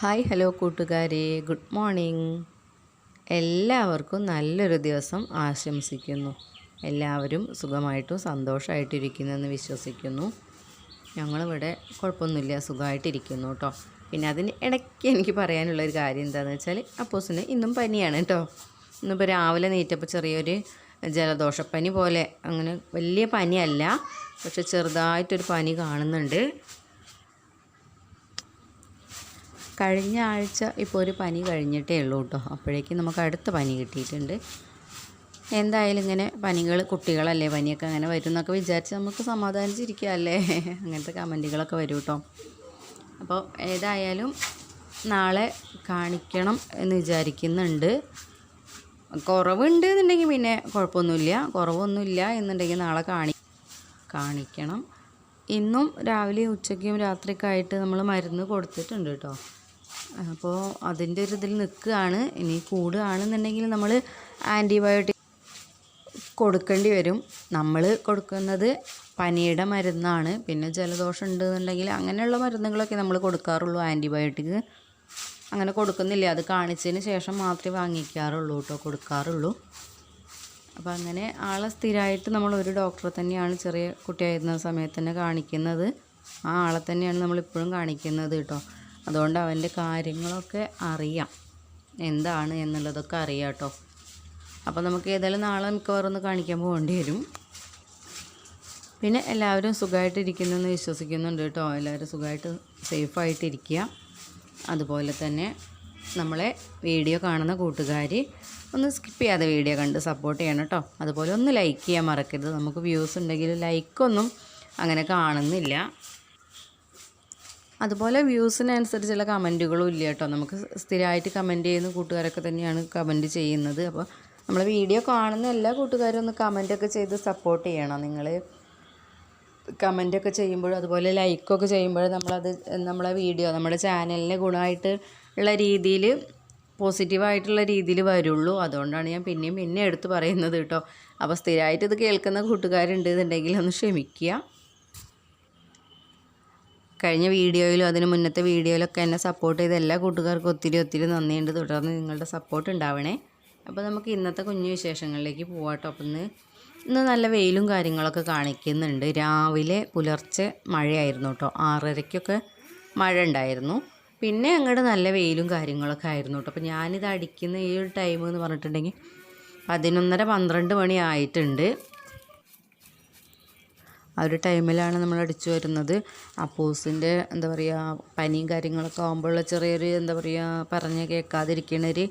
Hi hello കൂട്ടുകാരെ. Good morning. എല്ലാവർക്കും നല്ലൊരു ദിവസം ആശംസിക്കുന്നു. എല്ലാവരും സുഖമായിട്ടും സന്തോഷമായിട്ടിരിക്കുന്നെന്ന് വിശ്വസിക്കുന്നു. ഞങ്ങളിവിടെ കുഴപ്പമൊന്നുമില്ല സുഖമായിട്ടിരിക്കുന്നു കേട്ടോ പിന്നെ അതിന് ഇടയ്ക്ക് എനിക്ക് പറയാനുള്ളൊരു കാര്യം എന്താണെന്ന് വെച്ചാൽ അപ്പോസിന് ഇന്നും പനിയാണ് കേട്ടോ ഇന്നിപ്പോൾ രാവിലെ നീറ്റപ്പോൾ ചെറിയൊരു ജലദോഷപ്പനി പോലെ അങ്ങനെ വലിയ പനിയല്ല പക്ഷെ ചെറുതായിട്ടൊരു പനി കാണുന്നുണ്ട്. കഴിഞ്ഞ ആഴ്ച ഇപ്പോൾ ഒരു പനി കഴിഞ്ഞിട്ടേ ഉള്ളൂ കേട്ടോ. അപ്പോഴേക്കും നമുക്ക് അടുത്ത പനി കിട്ടിയിട്ടുണ്ട്. എന്തായാലും ഇങ്ങനെ പനികൾ കുട്ടികളല്ലേ പനിയൊക്കെ അങ്ങനെ വരും എന്നൊക്കെ വിചാരിച്ച് നമുക്ക് സമാധാനിച്ചിരിക്കുകയല്ലേ അങ്ങനത്തെ കമന്റുകളൊക്കെ വരും കേട്ടോ. അപ്പോൾ ഏതായാലും നാളെ കാണിക്കണം എന്ന് വിചാരിക്കുന്നുണ്ട്. കുറവുണ്ട് എന്നുണ്ടെങ്കിൽ പിന്നെ കുഴപ്പമൊന്നുമില്ല. കുറവൊന്നുമില്ല എന്നുണ്ടെങ്കിൽ നാളെ കാണി കാണിക്കണം. ഇന്നും രാവിലെ ഉച്ചയ്ക്കും രാത്രിയൊക്കെ ആയിട്ട് നമ്മൾ മരുന്ന് കൊടുത്തിട്ടുണ്ട് കേട്ടോ. അപ്പോൾ അതിന്റെ ഒരു ഇതിൽ നിൽക്കുകയാണ്. ഇനി കൂടുകയാണെന്നുണ്ടെങ്കിൽ നമ്മൾ ആന്റിബയോട്ടിക് കൊടുക്കേണ്ടി വരും. നമ്മൾ കൊടുക്കുന്നത് പനിയുടെ മരുന്നാണ്. പിന്നെ ജലദോഷം ഉണ്ടെന്നുണ്ടെങ്കിൽ അങ്ങനെയുള്ള മരുന്നുകളൊക്കെ നമ്മൾ കൊടുക്കാറുള്ളൂ. ആന്റിബയോട്ടിക് അങ്ങനെ കൊടുക്കുന്നില്ല. അത് കാണിച്ചതിന് ശേഷം മാത്രമേ വാങ്ങിക്കാറുള്ളൂ കേട്ടോ കൊടുക്കാറുള്ളൂ. അപ്പോൾ അങ്ങനെ ആളെ സ്ഥിരമായിട്ട് നമ്മൾ ഒരു ഡോക്ടറെ തന്നെയാണ് ചെറിയ കുട്ടിയായിരുന്ന സമയത്ത് തന്നെ കാണിക്കുന്നത്. ആ ആളെ തന്നെയാണ് നമ്മളിപ്പോഴും കാണിക്കുന്നത് കേട്ടോ. അതുകൊണ്ട് അവന്റെ കാര്യങ്ങളൊക്കെ അറിയാം. എന്താണ് എന്നുള്ളതൊക്കെ അറിയാം കേട്ടോ അപ്പോൾ നമുക്ക് ഏതായാലും നാളെ മിക്കവാറും ഒന്ന് കാണിക്കാൻ പോകേണ്ടി വരും. പിന്നെ എല്ലാവരും സുഖമായിട്ടിരിക്കുന്നെന്ന് വിശ്വസിക്കുന്നുണ്ട് കേട്ടോ. എല്ലാവരും സുഖമായിട്ട് സേഫായിട്ടിരിക്കുക. അതുപോലെ തന്നെ നമ്മളെ വീഡിയോ കാണുന്ന കൂട്ടുകാർ ഒന്ന് സ്കിപ്പ് ചെയ്യാതെ വീഡിയോ കണ്ട് സപ്പോർട്ട് ചെയ്യണം കേട്ടോ. അതുപോലെ ഒന്ന് ലൈക്ക് ചെയ്യാൻ മറക്കരുത്. നമുക്ക് വ്യൂസ് ഉണ്ടെങ്കിൽ ലൈക്കൊന്നും അങ്ങനെ കാണുന്നില്ല. അതുപോലെ വ്യൂസിനനുസരിച്ചുള്ള കമന്റുകളും ഇല്ല കേട്ടോ. നമുക്ക് സ്ഥിരമായിട്ട് കമന്റ് ചെയ്യുന്ന കൂട്ടുകാരൊക്കെ തന്നെയാണ് കമന്റ് ചെയ്യുന്നത്. അപ്പോൾ നമ്മൾ വീഡിയോ കാണുന്ന എല്ലാ കൂട്ടുകാരും ഒന്ന് കമന്റൊക്കെ ചെയ്ത് സപ്പോർട്ട് ചെയ്യണം. നിങ്ങൾ കമന്റൊക്കെ ചെയ്യുമ്പോഴും അതുപോലെ ലൈക്കൊക്കെ ചെയ്യുമ്പോഴും നമ്മളത് നമ്മളെ വീഡിയോ നമ്മുടെ ചാനലിന് ഗുണമായിട്ട് ഉള്ള രീതിയിൽ പോസിറ്റീവായിട്ടുള്ള രീതിയിൽ വരുള്ളൂ. അതുകൊണ്ടാണ് ഞാൻ പിന്നെയും പിന്നെ എടുത്ത് പറയുന്നത് കേട്ടോ. അപ്പോൾ സ്ഥിരമായിട്ട് ഇത് കേൾക്കുന്ന കൂട്ടുകാരുണ്ട് എന്നുണ്ടെങ്കിൽ ഒന്ന് ക്ഷമിക്കുക. കഴിഞ്ഞ വീഡിയോയിലും അതിന് മുന്നത്തെ വീഡിയോയിലൊക്കെ എന്നെ സപ്പോർട്ട് ചെയ്ത എല്ലാ കൂട്ടുകാർക്കും ഒത്തിരി ഒത്തിരി നന്ദിയുണ്ട്. തുടർന്ന് നിങ്ങളുടെ സപ്പോർട്ട് ഉണ്ടാവണേ. അപ്പോൾ നമുക്ക് ഇന്നത്തെ കുഞ്ഞു വിശേഷങ്ങളിലേക്ക് പോവാട്ടോ. അപ്പം ഇന്ന് ഇന്ന് നല്ല വെയിലും കാര്യങ്ങളൊക്കെ കാണിക്കുന്നുണ്ട്. രാവിലെ പുലർച്ചെ മഴയായിരുന്നു കേട്ടോ ആറരയ്ക്കൊക്കെ മഴ ഉണ്ടായിരുന്നു. പിന്നെ അങ്ങോട്ട് നല്ല വെയിലും കാര്യങ്ങളൊക്കെ ആയിരുന്നു കേട്ടോ അപ്പോൾ ഞാനിത് അടിക്കുന്ന ഈ ഒരു ടൈം എന്ന് പറഞ്ഞിട്ടുണ്ടെങ്കിൽ പതിനൊന്നര പന്ത്രണ്ട് മണി ആയിട്ടുണ്ട്. ആ ഒരു ടൈമിലാണ് നമ്മൾ അടിച്ചു വരുന്നത്. അപ്പോസിന്റെ എന്താ പറയുക പനിയും കാര്യങ്ങളൊക്കെ ആകുമ്പോഴുള്ള ചെറിയൊരു എന്താ പറയുക പറഞ്ഞ് കേൾക്കാതിരിക്കണൊരു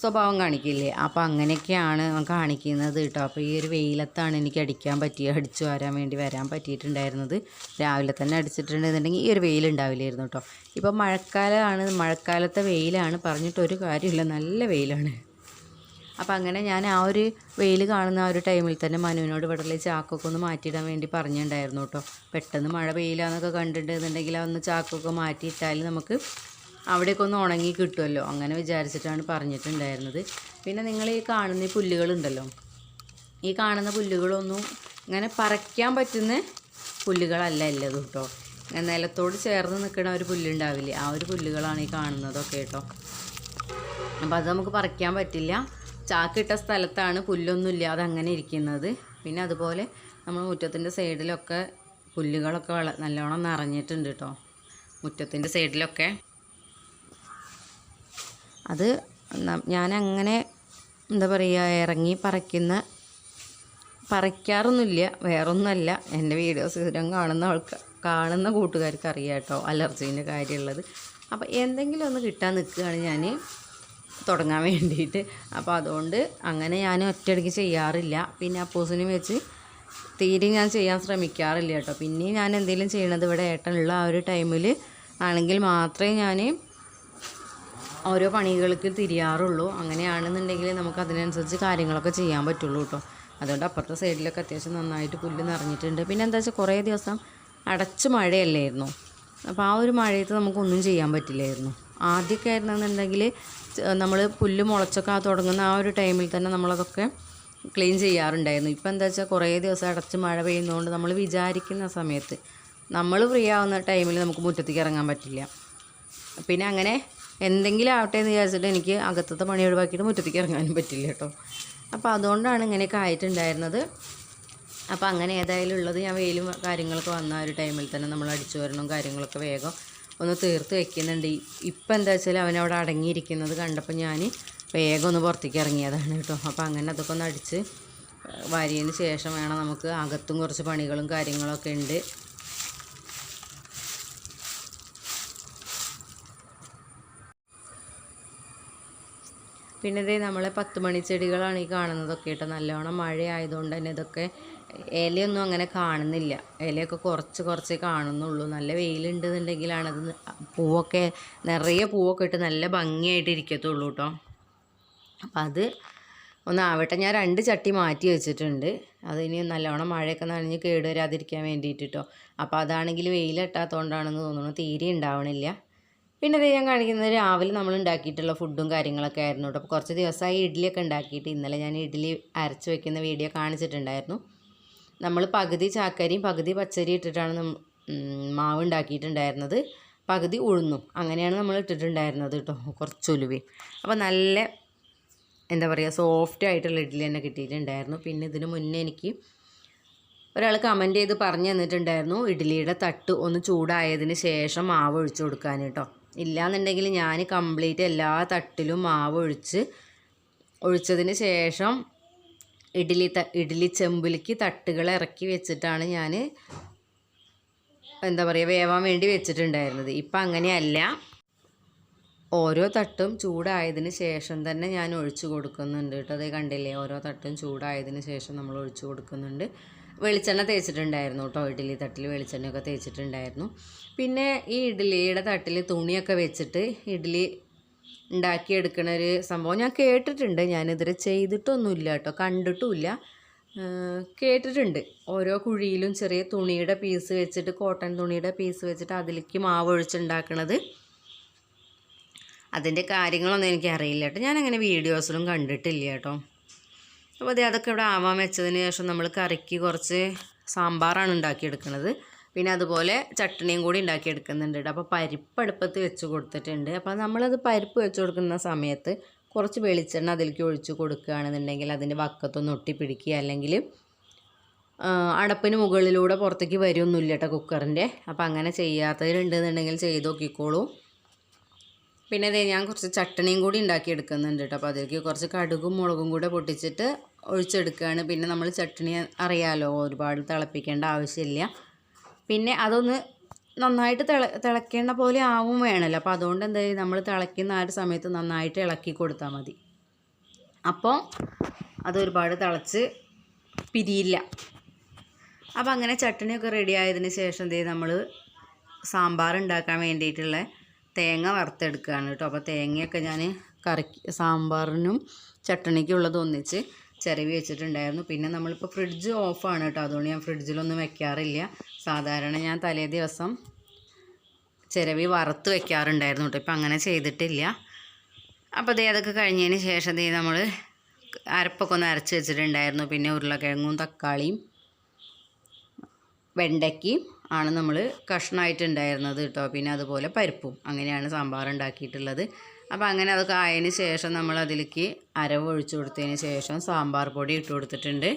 സ്വഭാവം കാണിക്കില്ലേ? അപ്പോൾ അങ്ങനെയൊക്കെയാണ് കാണിക്കുന്നത് കേട്ടോ. അപ്പോൾ ഈ ഒരു വെയിലത്താണ് എനിക്ക് അടിക്കാൻ പറ്റിയ അടിച്ചു വരാൻ വേണ്ടി വരാൻ പറ്റിയിട്ടുണ്ടായിരുന്നത്. രാവിലെ തന്നെ അടിച്ചിട്ടുണ്ടെന്നുണ്ടെങ്കിൽ ഈ ഒരു വെയിലുണ്ടാവില്ലായിരുന്നു കേട്ടോ. ഇപ്പോൾ മഴക്കാലമാണ് മഴക്കാലത്തെ വെയിലാണ് പറഞ്ഞിട്ട് ഒരു കാര്യമില്ല. നല്ല വെയിലാണ്. അപ്പോൾ അങ്ങനെ ഞാൻ ആ ഒരു വെയിൽ കാണുന്ന ആ ഒരു ടൈമിൽ തന്നെ മനുവിനോട് ഇവിടെ ചാക്കൊക്കെ ഒന്ന് മാറ്റിയിടാൻ വേണ്ടി പറഞ്ഞിട്ടുണ്ടായിരുന്നു കേട്ടോ. പെട്ടെന്ന് മഴ പെയ്യില്ലാന്നൊക്കെ കണ്ടിട്ടുണ്ടെന്നുണ്ടെങ്കിൽ ഒന്ന് ചാക്കൊക്കെ മാറ്റിയിട്ടാൽ നമുക്ക് അവിടെയൊക്കെ ഒന്ന് ഉണങ്ങി കിട്ടുമല്ലോ അങ്ങനെ വിചാരിച്ചിട്ടാണ് പറഞ്ഞിട്ടുണ്ടായിരുന്നത്. പിന്നെ നിങ്ങൾ ഈ കാണുന്ന ഈ പുല്ലുകളുണ്ടല്ലോ ഈ കാണുന്ന പുല്ലുകളൊന്നും ഇങ്ങനെ പറിക്കാൻ പറ്റുന്ന പുല്ലുകളല്ല ഉള്ളത് കേട്ടോ. നിലത്തോട് ചേർന്ന് നിൽക്കുന്ന ഒരു പുല്ലുണ്ടാവില്ലേ ആ ഒരു പുല്ലുകളാണ് ഈ കാണുന്നതൊക്കെ കേട്ടോ. അപ്പോൾ അത് നമുക്ക് പറിക്കാൻ പറ്റില്ല. ചാക്കിട്ട സ്ഥലത്താണ് പുല്ലൊന്നും ഇല്ലാതെ അങ്ങനെ ഇരിക്കുന്നത്. പിന്നെ അതുപോലെ നമ്മൾ മുറ്റത്തിന്റെ സൈഡിലൊക്കെ പുല്ലുകളൊക്കെ വള നല്ലോണം നിറഞ്ഞിട്ടുണ്ട് കേട്ടോ മുറ്റത്തിന്റെ സൈഡിലൊക്കെ. അത് ഞാൻ അങ്ങനെ എന്താ പറയുക ഇറങ്ങി പറിക്കുന്ന പറിക്കാറൊന്നുമില്ല. വേറൊന്നുമല്ല. എന്റെ വീഡിയോസ് സ്ഥിരം കാണുന്ന ആൾക്ക് കാണുന്ന കൂട്ടുകാർക്ക് അറിയാം കേട്ടോ അലർജീന്റെ കാര്യമുള്ളത്. അപ്പോൾ എന്തെങ്കിലും ഒന്ന് കിട്ടാൻ നിൽക്കുകയാണ് ഞാൻ. തുടങ്ങാൻ വേണ്ടിയിട്ട്. അപ്പോൾ അതുകൊണ്ട് അങ്ങനെ ഞാൻ ഒറ്റയടിക്ക് ചെയ്യാറില്ല. പിന്നെ അപ്പോസിനെ വെച്ച് തീരെ ഞാൻ ചെയ്യാൻ ശ്രമിക്കാറില്ല കേട്ടോ. പിന്നെയും ഞാൻ എന്തെങ്കിലും ചെയ്യണത് ഇവിടെ ഏട്ടനുള്ള ആ ഒരു ടൈമിൽ ആണെങ്കിൽ മാത്രമേ ഞാൻ ഓരോ പണികൾക്ക് തിരിയാറുള്ളൂ. അങ്ങനെയാണെന്നുണ്ടെങ്കിൽ നമുക്ക് അതിനനുസരിച്ച് കാര്യങ്ങളൊക്കെ ചെയ്യാൻ പറ്റുള്ളൂ കേട്ടോ. അതുകൊണ്ട് അപ്പുറത്തെ സൈഡിലൊക്കെ അത്യാവശ്യം നന്നായിട്ട് പുല്ല് നിറഞ്ഞിട്ടുണ്ട്. പിന്നെ എന്താ വെച്ചാൽ കുറേ ദിവസം അടച്ച് മഴയല്ലായിരുന്നു. അപ്പോൾ ആ ഒരു മഴയത്ത് നമുക്കൊന്നും ചെയ്യാൻ പറ്റില്ലായിരുന്നു. ആദ്യമൊക്കെ ആയിരുന്നെന്നുണ്ടെങ്കിൽ നമ്മൾ പുല്ല് മുളച്ചൊക്കെ ആ തുടങ്ങുന്ന ആ ഒരു ടൈമിൽ തന്നെ നമ്മളതൊക്കെ ക്ലീൻ ചെയ്യാറുണ്ടായിരുന്നു. ഇപ്പം എന്താ വെച്ചാൽ കുറേ ദിവസം അടച്ച് മഴ പെയ്യുന്നതുകൊണ്ട് നമ്മൾ വിചാരിക്കുന്ന സമയത്ത് നമ്മൾ ഫ്രീ ആവുന്ന ടൈമിൽ നമുക്ക് മുറ്റത്തേക്ക് ഇറങ്ങാൻ പറ്റില്ല. പിന്നെ അങ്ങനെ എന്തെങ്കിലും ആവട്ടെ എന്ന് വിചാരിച്ചിട്ട് എനിക്ക് അകത്തത്തെ പണി ഒഴിവാക്കിയിട്ട് മുറ്റത്തേക്ക് ഇറങ്ങാനും പറ്റില്ല കേട്ടോ. അപ്പോൾ അതുകൊണ്ടാണ് ഇങ്ങനെയൊക്കെ ആയിട്ടുണ്ടായിരുന്നത്. അപ്പോൾ അങ്ങനെ ഏതായാലും ഉള്ളത് ഞാൻ വെയിലും കാര്യങ്ങളൊക്കെ വന്ന ഒരു ടൈമിൽ തന്നെ നമ്മൾ അടിച്ചു വരണം കാര്യങ്ങളൊക്കെ വേഗം ഒന്ന് തീർത്ത് വെക്കുന്നുണ്ട്. ഇപ്പം എന്താ വെച്ചാൽ അവനവിടെ അടങ്ങിയിരിക്കുന്നത് കണ്ടപ്പോൾ ഞാൻ വേഗം ഒന്ന് പുറത്തേക്ക് ഇറങ്ങിയതാണ് കേട്ടോ. അപ്പോൾ അങ്ങനെ അതൊക്കെ ഒന്ന് അടിച്ച് വാരിയതിന് ശേഷം വേണം നമുക്ക് അകത്തും കുറച്ച് പണികളും കാര്യങ്ങളൊക്കെ ഉണ്ട്. പിന്നെ ഇതേ നമ്മളെ പത്ത് മണി ചെടികളാണ് ഈ കാണുന്നതൊക്കെ കേട്ടോ. നല്ലോണം മഴ ആയതുകൊണ്ട് തന്നെ ഇതൊക്കെ ഇലയൊന്നും അങ്ങനെ കാണുന്നില്ല. ഇലയൊക്കെ കുറച്ച് കുറച്ച് കാണുന്നുള്ളൂ. നല്ല വെയിലുണ്ടെന്നുണ്ടെങ്കിലാണ് അത് പൂവൊക്കെ നിറയെ പൂവൊക്കെ ഇട്ട് നല്ല ഭംഗിയായിട്ട് ഇരിക്കത്തുള്ളൂ കേട്ടോ. അപ്പം അത് ഒന്നാവട്ടെ ഞാൻ രണ്ട് ചട്ടി മാറ്റി വെച്ചിട്ടുണ്ട്. അതിനി നല്ലോണം മഴയൊക്കെ നനഞ്ഞ് കേടുവരാതിരിക്കാൻ വേണ്ടിയിട്ട് കേട്ടോ. അപ്പോൾ അതാണെങ്കിൽ വെയിലിട്ടാത്തതുകൊണ്ടാണെന്ന് തോന്നുന്നു. തീരെ ഉണ്ടാവണില്ല. പിന്നെ ഇത് ഞാൻ കാണിക്കുന്നത് രാവിലെ നമ്മൾ ഉണ്ടാക്കിയിട്ടുള്ള ഫുഡും കാര്യങ്ങളൊക്കെ ആയിരുന്നു കേട്ടോ. അപ്പോൾ കുറച്ച് ദിവസമായി ഇഡ്ഡലിയൊക്കെ ഉണ്ടാക്കിയിട്ട് ഇന്നലെ ഞാൻ ഇഡ്ഡലി അരച്ച് വെക്കുന്ന വീഡിയോ കാണിച്ചിട്ടുണ്ടായിരുന്നു. നമ്മൾ പകുതി ചാക്കരിയും പകുതി പച്ചരി ഇട്ടിട്ടാണ് മാവ് ഉണ്ടാക്കിയിട്ടുണ്ടായിരുന്നത് പകുതി ഉഴുന്നും. അങ്ങനെയാണ് നമ്മൾ ഇട്ടിട്ടുണ്ടായിരുന്നത് കേട്ടോ കുറച്ച് ഉലുവയും അപ്പോൾ നല്ല എന്താ പറയുക സോഫ്റ്റ് ആയിട്ടുള്ള ഇഡ്ഡലി തന്നെ കിട്ടിയിട്ടുണ്ടായിരുന്നു. പിന്നെ ഇതിന് മുന്നേ എനിക്ക് ഒരാൾ കമന്റ് ചെയ്ത് പറഞ്ഞു തന്നിട്ടുണ്ടായിരുന്നു ഇഡ്ഡലിയുടെ തട്ട് ഒന്ന് ചൂടായതിന് ശേഷം മാവ് ഒഴിച്ചു കൊടുക്കാൻ കേട്ടോ ഇല്ലാന്നുണ്ടെങ്കിൽ ഞാൻ കംപ്ലീറ്റ് എല്ലാ തട്ടിലും മാവ് ഒഴിച്ച് ഒഴിച്ചതിന് ശേഷം ഇഡ്ഡലി ഇഡ്ഡലി ചെമ്പിലേക്ക് തട്ടുകൾ ഇറക്കി വെച്ചിട്ടാണ് ഞാൻ എന്താ പറയുക വേവാൻ വേണ്ടി വെച്ചിട്ടുണ്ടായിരുന്നത്. ഇപ്പം അങ്ങനെയല്ല. ഓരോ തട്ടും ചൂടായതിന് ശേഷം തന്നെ ഞാൻ ഒഴിച്ചു കൊടുക്കുന്നുണ്ട് കേട്ടോ. അതേ കണ്ടില്ലേ? ഓരോ തട്ടും ചൂടായതിന് ശേഷം നമ്മൾ ഒഴിച്ചു കൊടുക്കുന്നുണ്ട്. വെളിച്ചെണ്ണ തേച്ചിട്ടുണ്ടായിരുന്നു കേട്ടോ. ഇഡ്ഡലി തട്ടിൽ വെളിച്ചെണ്ണയൊക്കെ തേച്ചിട്ടുണ്ടായിരുന്നു. പിന്നെ ഈ ഇഡ്ഡലിയുടെ തട്ടിൽ തുണിയൊക്കെ വെച്ചിട്ട് ഇഡ്ഡലി ഉണ്ടാക്കിയെടുക്കണ ഒരു സംഭവം. ഞാൻ കേട്ടിട്ടുണ്ട്. ഞാനിതുവരെ ചെയ്തിട്ടൊന്നുമില്ല കേട്ടോ. കണ്ടിട്ടുമില്ല. കേട്ടിട്ടുണ്ട്. ഓരോ കുഴിയിലും ചെറിയ തുണിയുടെ പീസ് വെച്ചിട്ട് കോട്ടൺ തുണിയുടെ പീസ് വെച്ചിട്ട് അതിലേക്ക് മാവ് ഒഴിച്ചുണ്ടാക്കണത്. അതിന്റെ കാര്യങ്ങളൊന്നും എനിക്കറിയില്ല കേട്ടോ. ഞാനങ്ങനെ വീഡിയോസിലും കണ്ടിട്ടില്ല കേട്ടോ. അപ്പോൾ അതെ അതൊക്കെ ഇവിടെ ആവാൻ വെച്ചതിന് ശേഷം നമ്മൾ കറിക്ക് കുറച്ച് സാമ്പാറാണ് ഉണ്ടാക്കിയെടുക്കുന്നത് പിന്നെ അതുപോലെ ചട്ടണിയും കൂടി ഉണ്ടാക്കിയെടുക്കുന്നുണ്ട് കേട്ടോ. അപ്പോൾ പരിപ്പ് അടുപ്പത്ത് വെച്ച് കൊടുത്തിട്ടുണ്ട്. അപ്പോൾ നമ്മളത് പരിപ്പ് വെച്ച് കൊടുക്കുന്ന സമയത്ത് കുറച്ച് വെളിച്ചെണ്ണ അതിലേക്ക് ഒഴിച്ച് കൊടുക്കുകയാണെന്നുണ്ടെങ്കിൽ അതിന്റെ വക്കത്തൊന്ന് ഒട്ടിപ്പിടിക്കുക. അല്ലെങ്കിൽ അടപ്പിന് മുകളിലൂടെ പുറത്തേക്ക് വരുമൊന്നുമില്ല കേട്ടോ കുക്കറിന്റെ. അപ്പോൾ അങ്ങനെ ചെയ്യാത്തവരുണ്ടെന്നുണ്ടെങ്കിൽ ചെയ്ത് നോക്കിക്കോളൂ. പിന്നെ ദേ ഞാൻ കുറച്ച് ചട്ടണിയും കൂടി ഉണ്ടാക്കി എടുക്കുന്നുണ്ട് കേട്ടോ. അപ്പോൾ അതിലേക്ക് കുറച്ച് കടുകും മുളകും കൂടെ പൊട്ടിച്ചിട്ട് ഒഴിച്ചെടുക്കുകയാണ്. പിന്നെ നമ്മൾ ചട്ടണി അറിയാലോ ഒരുപാട് തിളപ്പിക്കേണ്ട ആവശ്യമില്ല. പിന്നെ അതൊന്ന് നന്നായിട്ട് തിള തിളക്കേണ്ട പോലെ ആവും വേണമല്ലോ അപ്പോൾ അതുകൊണ്ട് എന്താ നമ്മൾ തിളയ്ക്കുന്ന ആ ഒരു സമയത്ത് നന്നായിട്ട് ഇളക്കി കൊടുത്താൽ മതി. അപ്പോൾ അതൊരുപാട് തിളച്ച് പിരിയില്ല. അപ്പോൾ അങ്ങനെ ചട്ടണിയൊക്കെ റെഡി ആയതിന് ശേഷം ദേ നമ്മൾ സാമ്പാർ ഉണ്ടാക്കാൻ വേണ്ടിയിട്ടുള്ള തേങ്ങ വറുത്തെടുക്കുകയാണ് കേട്ടോ. അപ്പോൾ തേങ്ങയൊക്കെ ഞാൻ കറി സാമ്പാറിനും ചട്ടണിക്കും ഉള്ളത് ഒന്നിച്ച് ചിരവി വെച്ചിട്ടുണ്ടായിരുന്നു. പിന്നെ നമ്മളിപ്പോൾ ഫ്രിഡ്ജ് ഓഫാണ് കേട്ടോ. അതുകൊണ്ട് ഞാൻ ഫ്രിഡ്ജിലൊന്നും വെക്കാറില്ല. സാധാരണ ഞാൻ തലേ ദിവസം ചിരവി വറുത്ത് വെക്കാറുണ്ടായിരുന്നു കേട്ടോ. ഇപ്പം അങ്ങനെ ചെയ്തിട്ടില്ല. അപ്പോൾ ദേ അതൊക്കെ കഴിഞ്ഞതിന് ശേഷം ദേ നമ്മൾ അരപ്പൊക്കെ ഒന്ന് അരച്ച് വെച്ചിട്ടുണ്ടായിരുന്നു. പിന്നെ ഉരുളക്കിഴങ്ങും തക്കാളിയും വെണ്ടയ്ക്കയും ആണ് നമ്മൾ കഷ്ണമായിട്ടുണ്ടായിരുന്നത് കേട്ടോ. പിന്നെ അതുപോലെ പരിപ്പും. അങ്ങനെയാണ് സാമ്പാർ ഉണ്ടാക്കിയിട്ടുള്ളത് അപ്പോൾ അങ്ങനെ അതൊക്കെ ആയതിന് ശേഷം നമ്മൾ അതിലേക്ക് അരവ് ഒഴിച്ചു കൊടുത്തതിന് ശേഷം സാമ്പാർ പൊടി ഇട്ട് കൊടുത്തിട്ടുണ്ട്.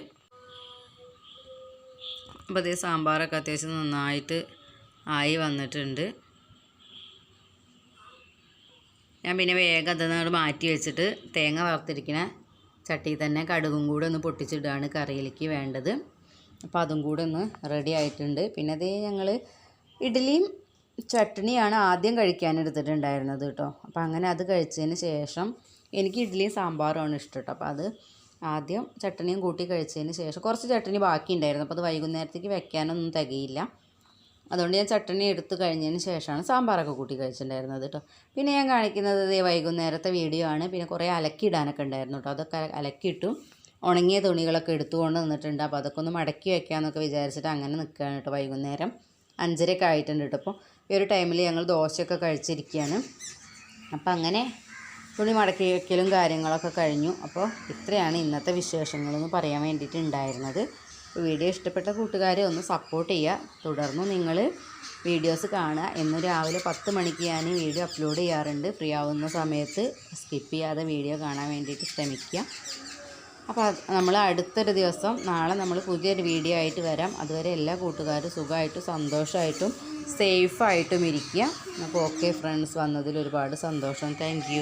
അപ്പോൾ അതേ സാമ്പാറൊക്കെ അത്യാവശ്യം നന്നായിട്ട് ആയി വന്നിട്ടുണ്ട്. ഞാൻ പിന്നെ വേഗം അതൊന്ന് മാറ്റി വെച്ചിട്ട് തേങ്ങ വറുത്തിരിക്കുന്ന ചട്ടിയിൽ തന്നെ കടുകും കൂടെ ഒന്ന് പൊട്ടിച്ചിടുകയാണ് കറിയിലേക്ക് വേണ്ടത്. അപ്പോൾ അതും കൂടെ ഒന്ന് റെഡി ആയിട്ടുണ്ട്. പിന്നെ അതേ ഞങ്ങൾ ഇഡ്ഡലിയും ചട്നിയാണ് ആദ്യം കഴിക്കാൻ എടുത്തിട്ടുണ്ടായിരുന്നത് കേട്ടോ. അപ്പോൾ അങ്ങനെ അത് കഴിച്ചതിന് ശേഷം എനിക്ക് ഇഡ്ഡലിയും സാമ്പാറുമാണ് ഇഷ്ടം കേട്ടോ. അപ്പോൾ അത് ആദ്യം ചട്ടണിയും കൂട്ടി കഴിച്ചതിന് ശേഷം കുറച്ച് ചട്ടണി ബാക്കി ഉണ്ടായിരുന്നു അപ്പോൾ അത് വൈകുന്നേരത്തേക്ക് വെക്കാനൊന്നും തികയില്ല. അതുകൊണ്ട് ഞാൻ ചട്ടണി എടുത്തു കഴിഞ്ഞതിന് ശേഷമാണ് സാമ്പാറൊക്കെ കൂട്ടി കഴിച്ചിട്ടുണ്ടായിരുന്നത് കേട്ടോ. പിന്നെ ഞാൻ കാണിക്കുന്നത് വൈകുന്നേരത്തെ വീഡിയോ ആണ്. പിന്നെ കുറേ അലക്കിയിടാനൊക്കെ ഉണ്ടായിരുന്നു കേട്ടോ. അതൊക്കെ അലക്കിയിട്ടു ഉണങ്ങിയ തുണികളൊക്കെ എടുത്തുകൊണ്ട് നിന്നിട്ടുണ്ട്. അപ്പോൾ അതൊക്കെ ഒന്ന് മടക്കി വെക്കാമെന്നൊക്കെ വിചാരിച്ചിട്ട് അങ്ങനെ നിൽക്കുകയാണ് കേട്ടോ വൈകുന്നേരം. അഞ്ചരയൊക്കെ ആയിട്ടുണ്ട് കേട്ടോ. അപ്പോൾ ഈ ഒരു ടൈമിൽ ഞങ്ങൾ ദോശയൊക്കെ കഴിച്ചിരിക്കുകയാണ്. അപ്പോൾ അങ്ങനെ തുണി മടക്കി വയ്ക്കലും കാര്യങ്ങളൊക്കെ കഴിഞ്ഞു. അപ്പോൾ ഇത്രയാണ് ഇന്നത്തെ വിശേഷങ്ങളെന്ന് പറയാൻ വേണ്ടിയിട്ട് ഉണ്ടായിരുന്നത്. വീഡിയോ ഇഷ്ടപ്പെട്ട കൂട്ടുകാരെ ഒന്ന് സപ്പോർട്ട് ചെയ്യുക. തുടർന്ന് നിങ്ങൾ വീഡിയോസ് കാണുക. എന്ന് രാവിലെ പത്ത് മണിക്ക് ഞാൻ വീഡിയോ അപ്ലോഡ് ചെയ്യാറുണ്ട്. ഫ്രീ ആവുന്ന സമയത്ത് സ്കിപ്പ് ചെയ്യാതെ വീഡിയോ കാണാൻ വേണ്ടിയിട്ട് ശ്രമിക്കുക. അപ്പോൾ നമ്മൾ അടുത്തൊരു ദിവസം നാളെ നമ്മൾ പുതിയൊരു വീഡിയോ ആയിട്ട് വരാം. അതുവരെ എല്ലാ കൂട്ടുകാരും സുഖമായിട്ടും സന്തോഷമായിട്ടും സേഫായിട്ടും ഇരിക്കുക. അപ്പോൾ ഓക്കെ ഫ്രണ്ട്സ് വന്നതിൽ ഒരുപാട് സന്തോഷം. താങ്ക്